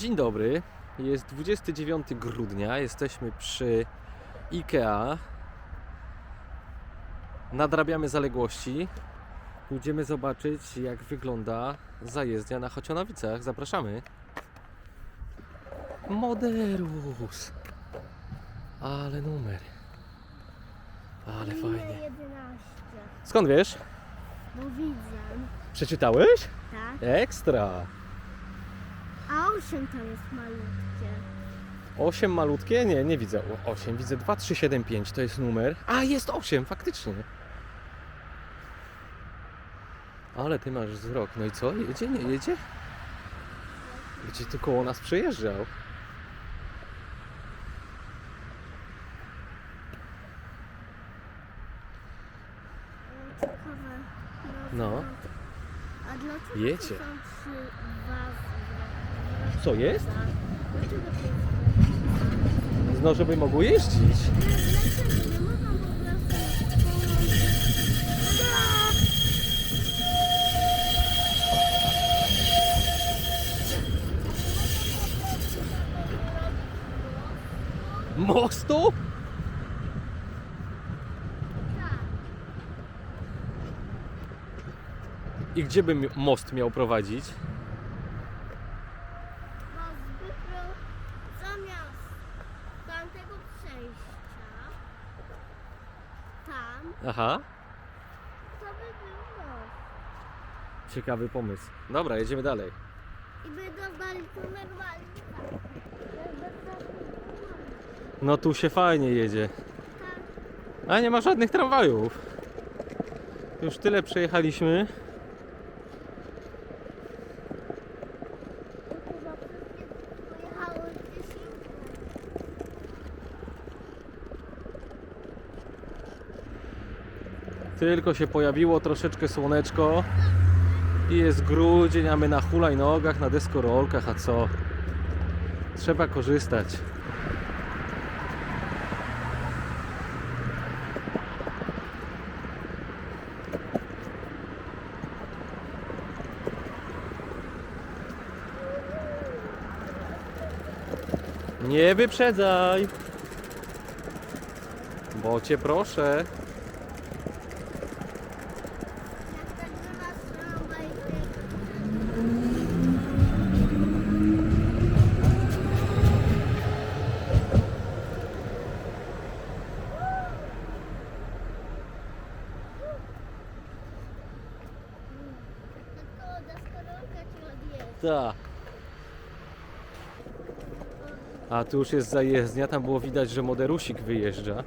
Dzień dobry. Jest 29 grudnia. Jesteśmy przy IKEA. Nadrabiamy zaległości. Pójdziemy zobaczyć, jak wygląda zajezdnia na Chocionowicach. Zapraszamy. Moderus. Ale numer. Ale fajnie. 11. Skąd wiesz? Bo widzę. Przeczytałeś? Tak. Ekstra. A 8 tam jest malutkie. 8 malutkie? Nie, nie widzę 8. Widzę 2, 3, 7, 5. To jest numer. A, jest 8, faktycznie. Ale ty masz wzrok. No i co? Jedzie, nie jedzie? Gdzie tu koło nas przejeżdżał? Ciekawe. No. A dlaczego Jecie. to są trzy wazy? Co jest? No, żeby mogło jeździć. Mostu? I gdzie by most miał prowadzić? Aha, to by był ciekawy pomysł. Dobra, jedziemy dalej. I by tu normalnie No tu się fajnie jedzie. tak. A nie ma żadnych tramwajów. Już tyle przejechaliśmy. To chyba wszystkie pojechały gdzieś indziej. Tylko się pojawiło troszeczkę słoneczko. I jest grudzień, a my na hulajnogach, na deskorolkach, a co? Trzeba korzystać. Nie wyprzedzaj! Bo cię proszę. Jak tak do nas tramwaj biegnie. Tylko deskorolka ci Tak. A tu już jest zajezdnia, tam było widać, że moderusik wyjeżdża.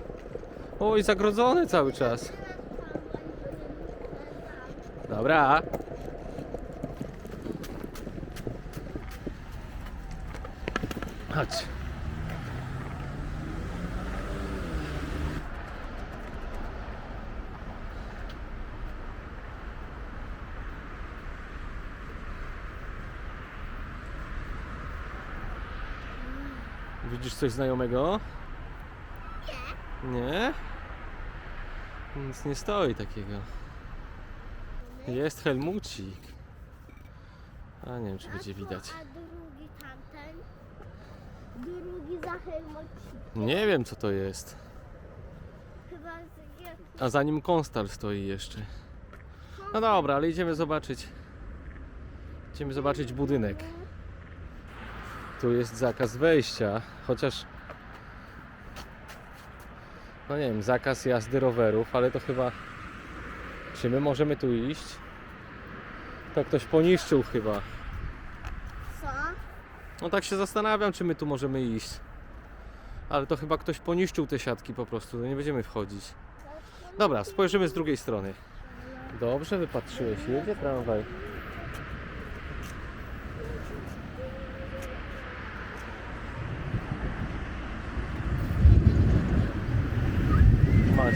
Oj, zagrodzony cały czas. Dobra. Chodź. Widzisz coś znajomego? Nie. Nie? Nic nie stoi takiego. Jest Helmucik. A nie wiem, czy będzie widać. A drugi tamten? Drugi za helmocikiem. Nie wiem, co to jest. Chyba z. A za nim Konstal stoi jeszcze. No dobra, ale idziemy zobaczyć. Idziemy zobaczyć budynek. Tu jest zakaz wejścia, chociaż. No nie wiem, zakaz jazdy rowerów, ale to chyba. Czy my możemy tu iść? To ktoś poniszczył chyba. Co? No tak się zastanawiam, czy my tu możemy iść. Ale to chyba ktoś poniszczył te siatki po prostu, no nie będziemy wchodzić. Dobra, spojrzymy z drugiej strony. Dobrze wypatrzyłeś, jedzie tramwaj.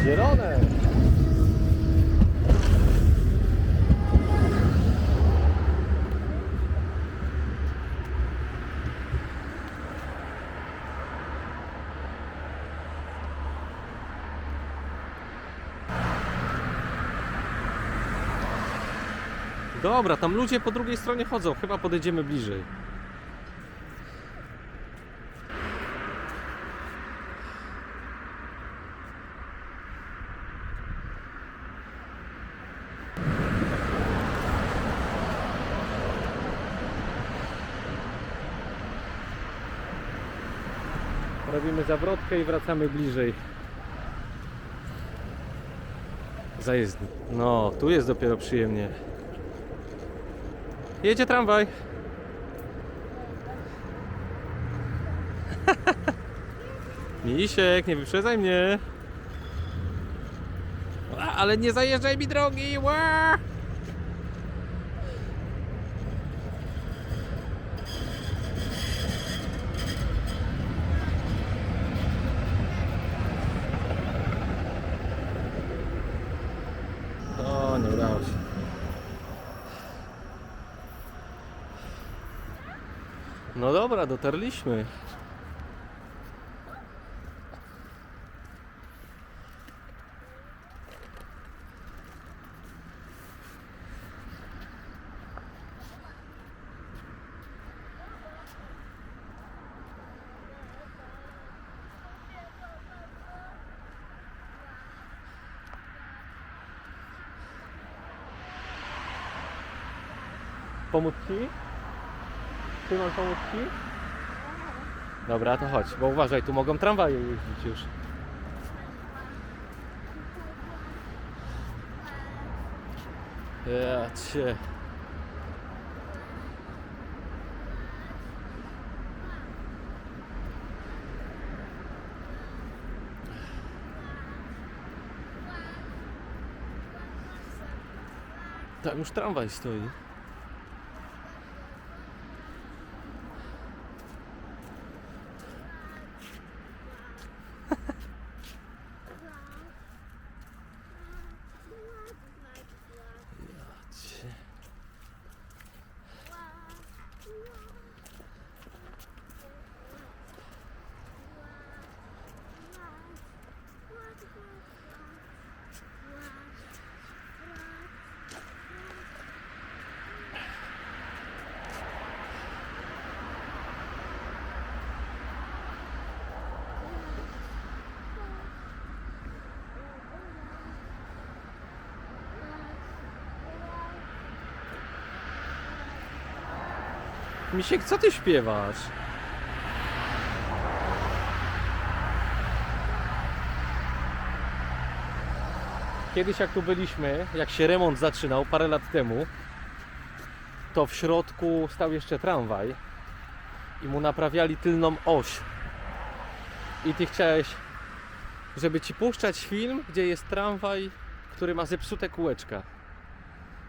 Zielone. Dobra, tam ludzie po drugiej stronie chodzą. Chyba podejdziemy bliżej. Robimy zawrotkę i wracamy bliżej. Zajezdni. No, tu jest dopiero przyjemnie. Jedzie tramwaj. Misiek, nie wyprzedzaj mnie. Ale nie zajeżdżaj mi drogi. Ła! O, nie udało się. No dobra, dotarliśmy. Pomóc ci? Ty mam pomóc? Dobra, to chodź, bo uważaj, tu mogą tramwaje jeździć już. Ja cię. Tam już tramwaj stoi. Cię. Misiek, co ty śpiewasz? Kiedyś jak tu byliśmy, jak się remont zaczynał parę lat temu, to w środku stał jeszcze tramwaj i mu naprawiali tylną oś. I ty chciałeś, żeby ci puszczać film, gdzie jest tramwaj, który ma zepsute kółeczka.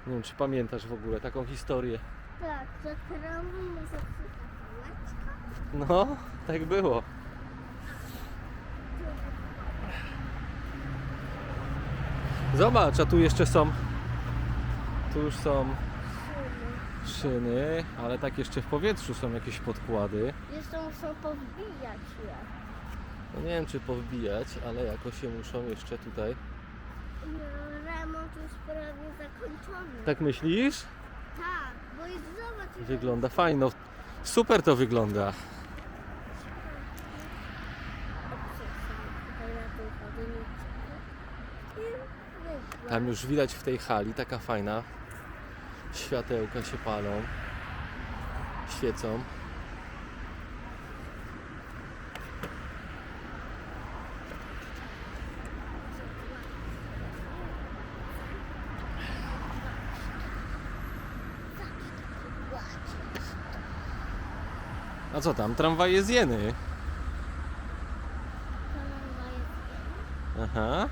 Nie wiem, czy pamiętasz w ogóle taką historię. Tak, że zepsuta. No, tak było. Zobacz, a tu jeszcze są. Tu już są szyny, ale tak jeszcze w powietrzu są jakieś podkłady. Jeszcze muszą powbijać je. No nie wiem czy powbijać, ale jakoś się muszą jeszcze tutaj. No, Remont już prawie zakończony. Tak myślisz? Tak, bo i zobacz. Wygląda fajnie. No, super to wygląda. Tam już widać w tej hali taka fajna. Światełka się palą. Świecą. A co tam? Tramwaj jest jeny. Aha.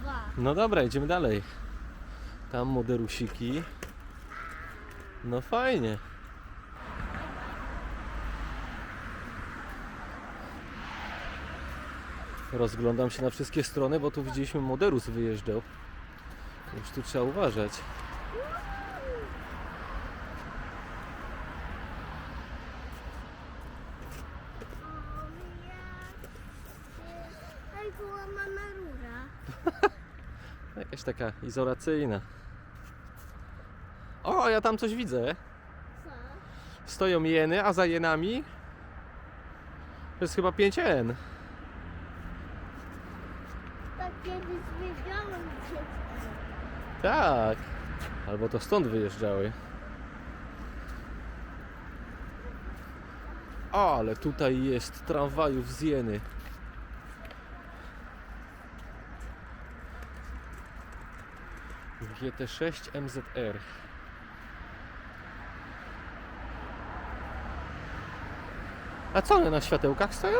dwa. No dobra, idziemy dalej. Tam moderusiki. No fajnie. Rozglądam się na wszystkie strony, bo tu widzieliśmy moderus wyjeżdżał. Już tu trzeba uważać. Jakaś taka izolacyjna. O, ja tam coś widzę. Stoją jeny, a za jenami to jest chyba 5N. Tak kiedyś Tak. Albo to stąd wyjeżdżały. Ale tutaj jest tramwajów z Jeny. GT6 MZR. A co one na światełkach stoją?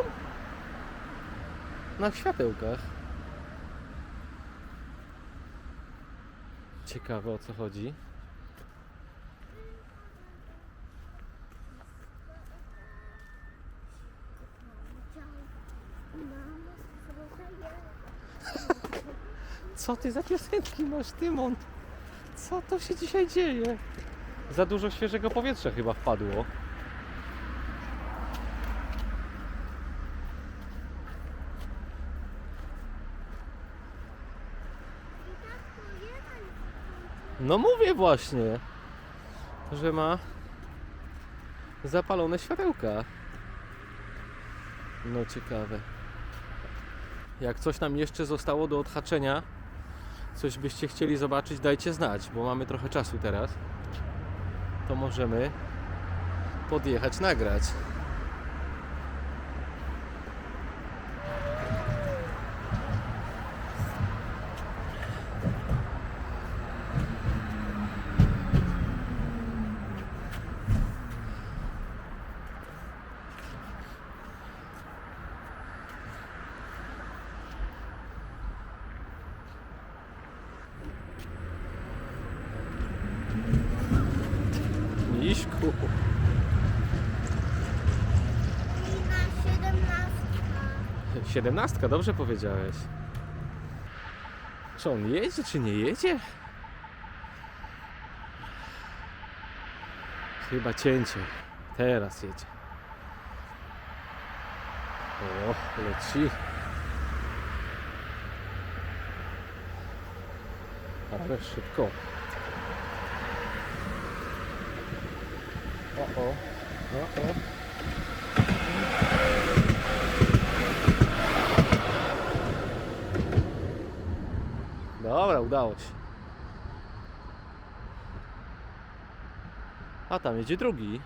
Na światełkach. Ciekawe o co chodzi. Co ty za piosenki masz, Tymon? Co to się dzisiaj dzieje? Za dużo świeżego powietrza chyba wpadło. No mówię właśnie, że ma zapalone światełka. No ciekawe. Jak coś nam jeszcze zostało do odhaczenia, coś byście chcieli zobaczyć, dajcie znać, bo mamy trochę czasu teraz. To możemy podjechać, nagrać. Siedemnastka. Dobrze powiedziałeś. Czy on jedzie, czy nie jedzie? Chyba cięcie. Teraz jedzie. O, leci. Ale szybko. O, o. O, o. Dobra, udało się. A tam jedzie drugi.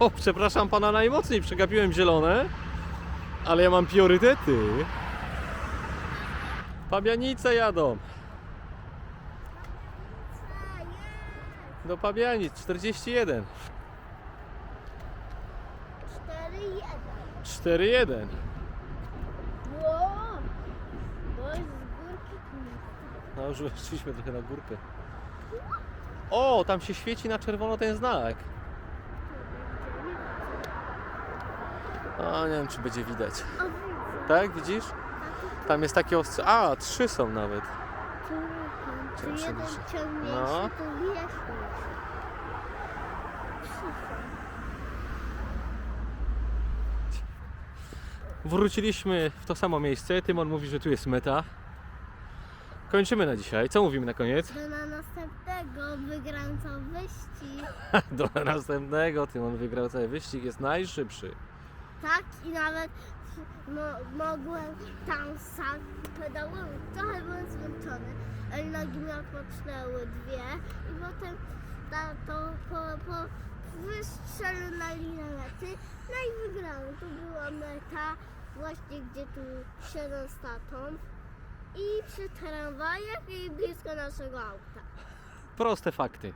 O, przepraszam pana najmocniej, przegapiłem zielone, ale ja mam priorytety. Pabianice jadą. Do Pabianic 41. 4-1. 4-1. Wow. Bo jest z górki. No już weszliśmy trochę na górkę. O, tam się świeci na czerwono ten znak. A nie wiem, czy będzie widać. O, widzę. Tak, widzisz? Tam jest takie ostrze. A, trzy są nawet. Tu, tu jeden ciągniejszy, No. to wierzchniejszy. Wróciliśmy w to samo miejsce. Tymon mówi, że tu jest meta. Kończymy na dzisiaj. Co mówimy na koniec? Do na następnego wygram co wyścig. Do następnego. Tymon wygrał cały wyścig, jest najszybszy. Tak i nawet mo- mogłem tam sam pedałem. Trochę byłem zmęczony, ale nogi mi odpocznęły dwie i potem ta, to po, po wystrzelę na linię mety. No i wygrałem. Tu była meta właśnie gdzie tu siedzę z tatą i przy tramwajach i blisko naszego auta. Proste fakty.